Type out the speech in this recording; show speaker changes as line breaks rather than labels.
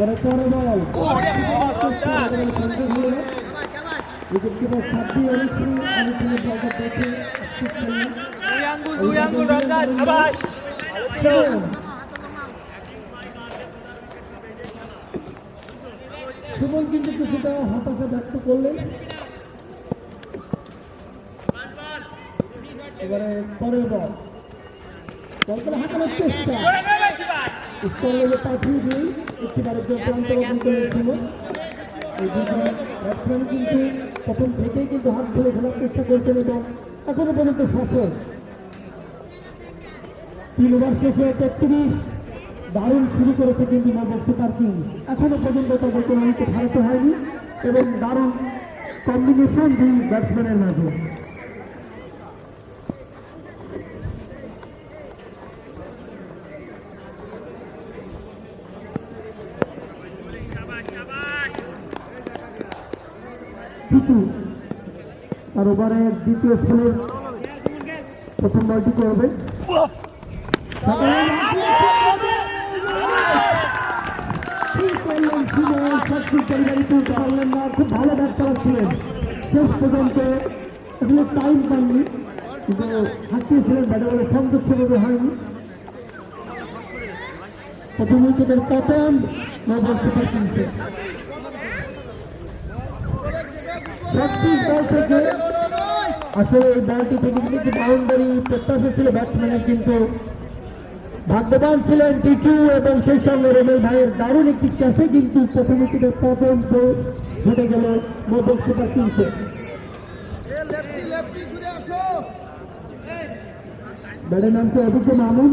পরে ball. Wicket keeper Sabbir Anushree Anushree বলটা দেখে
দুই আঙ্গুল দুই আঙ্গুল রমজান সাবাস
সুমন কিন্তু কিছুটা হতাশা ব্যক্ত করলেন। এবারে পরের বল। বলটা হাঁটানোর প্রথম থেকেই কিন্তু হাত ধরে খেলার চেষ্টা করছেন এবং এখনও পর্যন্ত সফল তিন ওভার শেষে তেত্রিশ দারুণ শুরু করেছে কিন্তু নবক সুপার কিং এখনও পর্যন্ত তাদের কোনো হারাতে হয়নি এবং দারুণ কম্বিনেশন দুই ব্যাটসম্যানের মাঝে। জিতু তার ওভারের দ্বিতীয় ফুলের প্রথম বলটি করবে খুব ভালো প্রথম উইকেটের ছত্রিশ বল থেকে আসলে এই বলটি থেকে কিন্তু বাউন্ডারি প্রত্যাশা ছিল ব্যাটসম্যানের কিন্তু ভাগ্যবান ছিলেন টিটু এবং সেই সঙ্গে রেমেল ভাইয়ের দারুণ একটি ক্যাচে কিন্তু প্রথম উইকেটের ঘটে গেল মধ্যম সুপার কিংসে। ব্যাটের নাম তো অভিজ্ঞ মামুন।